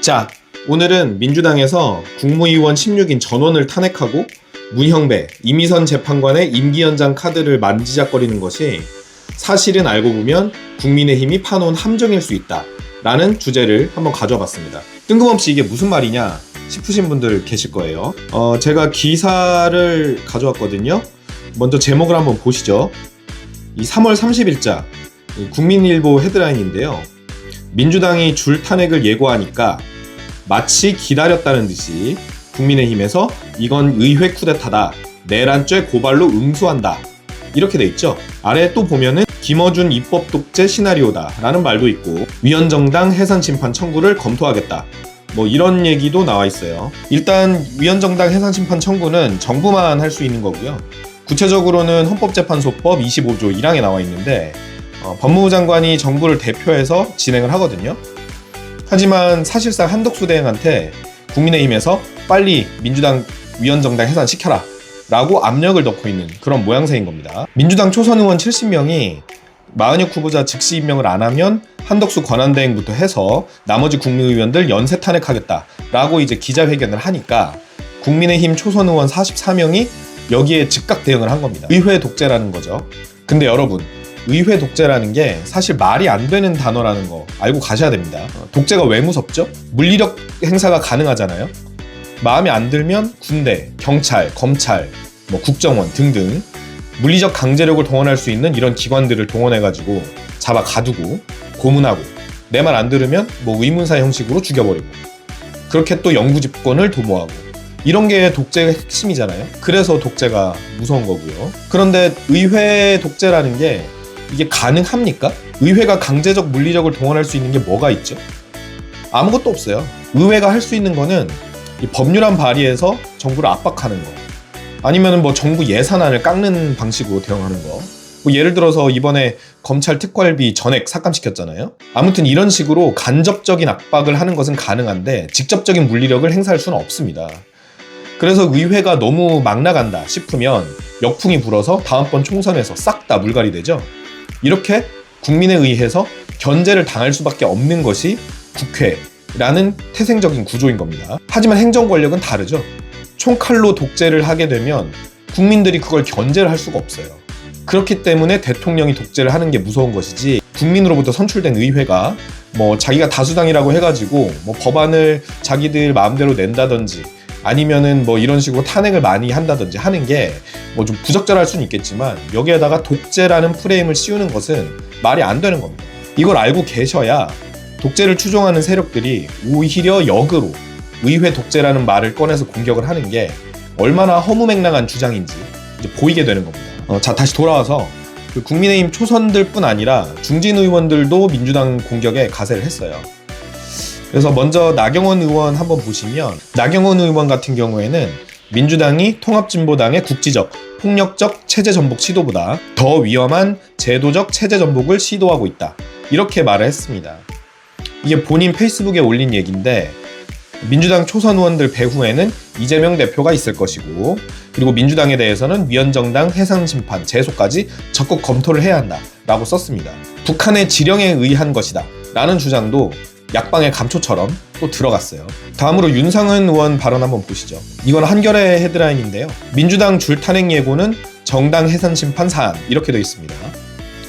자, 오늘은 민주당에서 국무위원 16인 전원을 탄핵하고 문형배, 이미선 재판관의 임기 연장 카드를 만지작거리는 것이 사실은 알고 보면 국민의힘이 파놓은 함정일 수 있다. 라는 주제를 한번 가져와 봤습니다. 뜬금없이 이게 무슨 말이냐 싶으신 분들 계실 거예요. 어, 제가 기사를 가져왔거든요. 먼저 제목을 한번 보시죠. 이 3월 30일자 국민일보 헤드라인인데요. 민주당이 줄 탄핵을 예고하니까 마치 기다렸다는 듯이 국민의힘에서 이건 의회 쿠데타다. 내란죄 고발로 응수한다. 이렇게 돼 있죠. 아래 또 보면은 김어준 입법 독재 시나리오다 라는 말도 있고 위헌정당 해산 심판 청구를 검토하겠다. 뭐 이런 얘기도 나와 있어요. 일단 위헌정당 해산 심판 청구는 정부만 할 수 있는 거고요. 구체적으로는 헌법재판소법 25조 1항에 나와 있는데 어, 법무부 장관이 정부를 대표해서 진행을 하거든요. 하지만 사실상 한덕수 대행한테 국민의힘에서 빨리 민주당 위헌정당 해산 시켜라 라고 압력을 넣고 있는 그런 모양새인 겁니다. 민주당 초선 의원 70명이 마은혁 후보자 즉시 임명을 안 하면 한덕수 권한대행부터 해서 나머지 국민의원들 연쇄 탄핵하겠다라고 이제 기자회견을 하니까 국민의힘 초선 의원 44명이 여기에 즉각 대응을 한 겁니다. 의회 독재라는 거죠. 근데 여러분, 의회 독재라는 게 사실 말이 안 되는 단어라는 거 알고 가셔야 됩니다. 어, 독재가 왜 무섭죠? 물리력 행사가 가능하잖아요. 마음에 안 들면 군대, 경찰, 검찰, 뭐 국정원 등등 물리적 강제력을 동원할 수 있는 이런 기관들을 동원해가지고 잡아 가두고 고문하고 내 말 안 들으면 뭐 의문사 형식으로 죽여버리고 그렇게 또 영구 집권을 도모하고 이런 게 독재의 핵심이잖아요. 그래서 독재가 무서운 거고요. 그런데 의회 독재라는 게 이게 가능합니까? 의회가 강제적 물리력을 동원할 수 있는 게 뭐가 있죠? 아무것도 없어요. 의회가 할 수 있는 거는 이 법률안 발의해서 정부를 압박하는 거. 아니면은 뭐 정부 예산안을 깎는 방식으로 대응하는 거. 뭐 예를 들어서 이번에 검찰 특활비 전액 삭감시켰잖아요. 아무튼 이런 식으로 간접적인 압박을 하는 것은 가능한데 직접적인 물리력을 행사할 수는 없습니다. 그래서 의회가 너무 막 나간다 싶으면 역풍이 불어서 다음번 총선에서 싹 다 물갈이 되죠. 이렇게 국민에 의해서 견제를 당할 수밖에 없는 것이 국회라는 태생적인 구조인 겁니다. 하지만 행정 권력은 다르죠. 총칼로 독재를 하게 되면 국민들이 그걸 견제를 할 수가 없어요. 그렇기 때문에 대통령이 독재를 하는 게 무서운 것이지 국민으로부터 선출된 의회가 뭐 자기가 다수당이라고 해가지고 뭐 법안을 자기들 마음대로 낸다든지 아니면은 뭐 이런 식으로 탄핵을 많이 한다든지 하는 게 뭐 좀 부적절할 수는 있겠지만 여기에다가 독재라는 프레임을 씌우는 것은 말이 안 되는 겁니다. 이걸 알고 계셔야 독재를 추종하는 세력들이 오히려 역으로 의회 독재라는 말을 꺼내서 공격을 하는 게 얼마나 허무맹랑한 주장인지 보이게 되는 겁니다. 어, 자 다시 돌아와서 그 국민의힘 초선들뿐 아니라 중진 의원들도 민주당 공격에 가세를 했어요. 그래서 먼저 나경원 의원 한번 보시면 나경원 의원 같은 경우에는 민주당이 통합진보당의 국지적, 폭력적 체제 전복 시도보다 더 위험한 제도적 체제 전복을 시도하고 있다. 이렇게 말을 했습니다. 이게 본인 페이스북에 올린 얘기인데 민주당 초선 의원들 배후에는 이재명 대표가 있을 것이고 그리고 민주당에 대해서는 위헌정당 해상 심판 제소까지 적극 검토를 해야 한다라고 썼습니다. 북한의 지령에 의한 것이다 라는 주장도 약방의 감초처럼 또 들어갔어요. 다음으로 윤상은 의원 발언 한번 보시죠. 이건 한겨레 헤드라인인데요. 민주당 줄 탄핵 예고는 정당 해산 심판 사안 이렇게 되어 있습니다.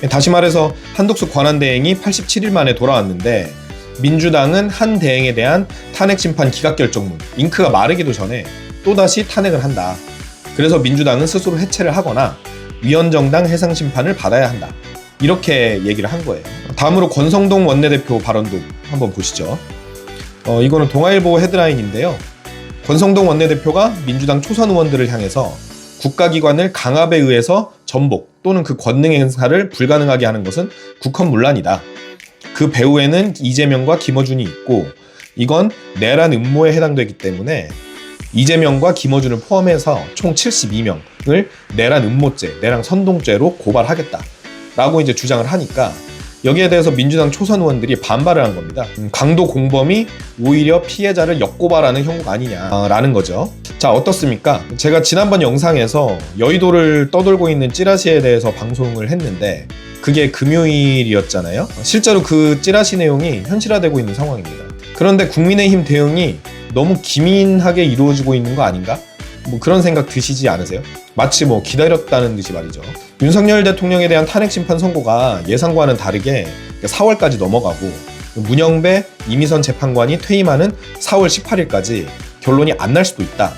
다시 말해서 한독수 권한 대행이 87일 만에 돌아왔는데 민주당은 한 대행에 대한 탄핵 심판 기각 결정문 잉크가 마르기도 전에 또다시 탄핵을 한다. 그래서 민주당은 스스로 해체를 하거나 위헌정당 해상 심판을 받아야 한다. 이렇게 얘기를 한 거예요. 다음으로 권성동 원내대표 발언도 한번 보시죠. 어, 이거는 동아일보 헤드라인인데요. 권성동 원내대표가 민주당 초선 의원들을 향해서 국가기관을 강압에 의해서 전복 또는 그 권능 행사를 불가능하게 하는 것은 국헌문란이다. 그 배후에는 이재명과 김어준이 있고 이건 내란 음모에 해당되기 때문에 이재명과 김어준을 포함해서 총 72명을 내란 음모죄, 내란 선동죄로 고발하겠다. 라고 이제 주장을 하니까 여기에 대해서 민주당 초선 의원들이 반발을 한 겁니다. 음, 강도 공범이 오히려 피해자를 역고발하는 형국 아니냐라는 거죠. 자, 어떻습니까? 제가 지난번 영상에서 여의도를 떠돌고 있는 찌라시에 대해서 방송을 했는데 그게 금요일이었잖아요. 실제로 그 찌라시 내용이 현실화되고 있는 상황입니다. 그런데 국민의힘 대응이 너무 기민하게 이루어지고 있는 거 아닌가? 뭐 그런 생각 드시지 않으세요? 마치 뭐 기다렸다는 듯이 말이죠. 윤석열 대통령에 대한 탄핵 심판 선고가 예상과는 다르게 4월까지 넘어가고 문영배, 이미선 재판관이 퇴임하는 4월 18일까지 결론이 안 날 수도 있다.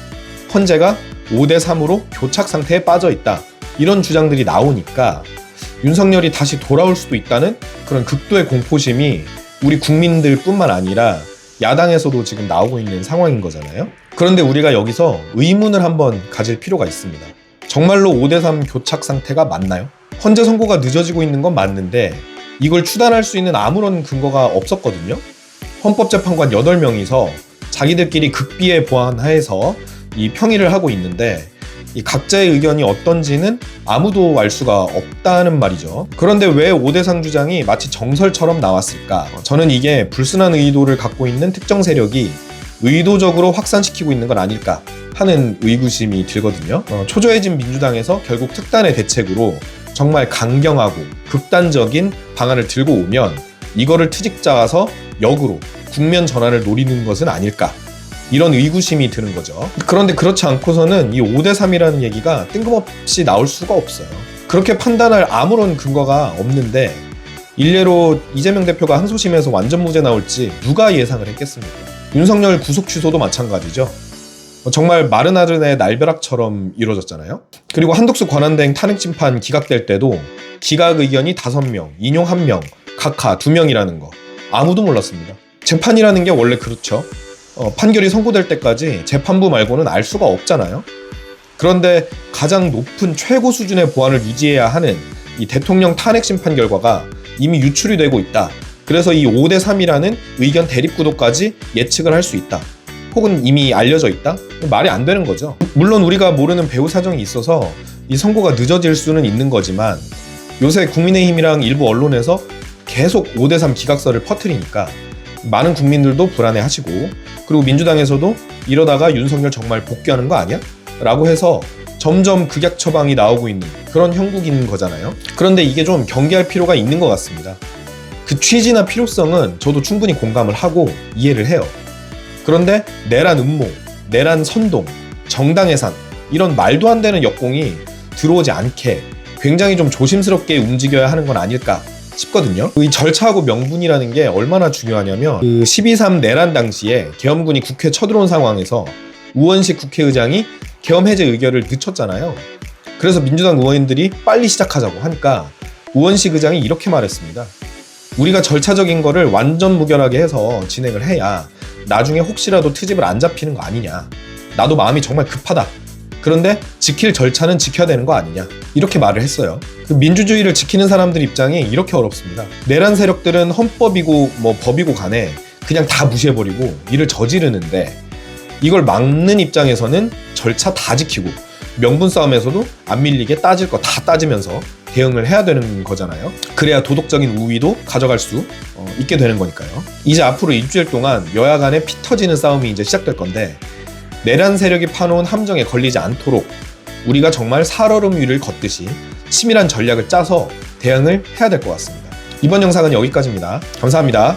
헌재가 5대 3으로 교착 상태에 빠져 있다. 이런 주장들이 나오니까 윤석열이 다시 돌아올 수도 있다는 그런 극도의 공포심이 우리 국민들뿐만 아니라 야당에서도 지금 나오고 있는 상황인 거잖아요. 그런데 우리가 여기서 의문을 한번 가질 필요가 있습니다. 정말로 5대3 교착 상태가 맞나요? 헌재 선고가 늦어지고 있는 건 맞는데 이걸 추단할 수 있는 아무런 근거가 없었거든요. 헌법재판관 8명이서 자기들끼리 극비의 보안 하에서 이 평의를 하고 있는데 이 각자의 의견이 어떤지는 아무도 알 수가 없다는 말이죠. 그런데 왜 5대상 주장이 마치 정설처럼 나왔을까? 저는 이게 불순한 의도를 갖고 있는 특정 세력이 의도적으로 확산시키고 있는 건 아닐까 하는 의구심이 들거든요. 어, 초조해진 민주당에서 결국 특단의 대책으로 정말 강경하고 극단적인 방안을 들고 오면 이거를 트집 잡아서 역으로 국면 전환을 노리는 것은 아닐까 이런 의구심이 드는 거죠. 그런데 그렇지 않고서는 이 5대3이라는 얘기가 뜬금없이 나올 수가 없어요. 그렇게 판단할 아무런 근거가 없는데 일례로 이재명 대표가 항소심에서 완전 무죄 나올지 누가 예상을 했겠습니까? 윤석열 구속 취소도 마찬가지죠. 정말 마르나른의 날벼락처럼 이루어졌잖아요. 그리고 한독수 권한대행 탄핵 심판 기각될 때도 기각 의견이 5명, 인용 1명, 각하 2명이라는 거 아무도 몰랐습니다. 재판이라는 게 원래 그렇죠. 어, 판결이 선고될 때까지 재판부 말고는 알 수가 없잖아요. 그런데 가장 높은 최고 수준의 보안을 유지해야 하는 이 대통령 탄핵 심판 결과가 이미 유출이 되고 있다. 그래서 이 5대 3이라는 의견 대립 구도까지 예측을 할 수 있다. 혹은 이미 알려져 있다? 말이 안 되는 거죠. 물론 우리가 모르는 배후 사정이 있어서 이 선고가 늦어질 수는 있는 거지만 요새 국민의힘이랑 일부 언론에서 계속 5대 3 기각설을 퍼뜨리니까 많은 국민들도 불안해 하시고 그리고 민주당에서도 이러다가 윤석열 정말 복귀하는 거 아니야? 라고 해서 점점 극약 처방이 나오고 있는 그런 형국인 거잖아요. 그런데 이게 좀 경계할 필요가 있는 것 같습니다. 그 취지나 필요성은 저도 충분히 공감을 하고 이해를 해요. 그런데 내란 음모, 내란 선동, 정당 해산 이런 말도 안 되는 역공이 들어오지 않게 굉장히 좀 조심스럽게 움직여야 하는 건 아닐까 싶거든요. 이 절차하고 명분이라는 게 얼마나 중요하냐면 그 12.3 내란 당시에 계엄군이 국회 쳐들어온 상황에서 우원식 국회의장이 계엄 해제 의결을 늦췄잖아요. 그래서 민주당 의원들이 빨리 시작하자고 하니까 우원식 의장이 이렇게 말했습니다. 우리가 절차적인 거를 완전 무결하게 해서 진행을 해야 나중에 혹시라도 트집을 안 잡히는 거 아니냐. 나도 마음이 정말 급하다. 그런데 지킬 절차는 지켜야 되는 거 아니냐. 이렇게 말을 했어요. 그 민주주의를 지키는 사람들 입장이 이렇게 어렵습니다. 내란 세력들은 헌법이고 뭐 법이고 간에 그냥 다 무시해버리고 일을 저지르는데 이걸 막는 입장에서는 절차 다 지키고 명분 싸움에서도 안 밀리게 따질 거 다 따지면서 대응을 해야 되는 거잖아요. 그래야 도덕적인 우위도 가져갈 수 어, 있게 되는 거니까요. 이제 앞으로 일주일 동안 여야 간에 피 터지는 싸움이 이제 시작될 건데 내란 세력이 파놓은 함정에 걸리지 않도록 우리가 정말 살얼음 위를 걷듯이 치밀한 전략을 짜서 대응을 해야 될 것 같습니다. 이번 영상은 여기까지입니다. 감사합니다.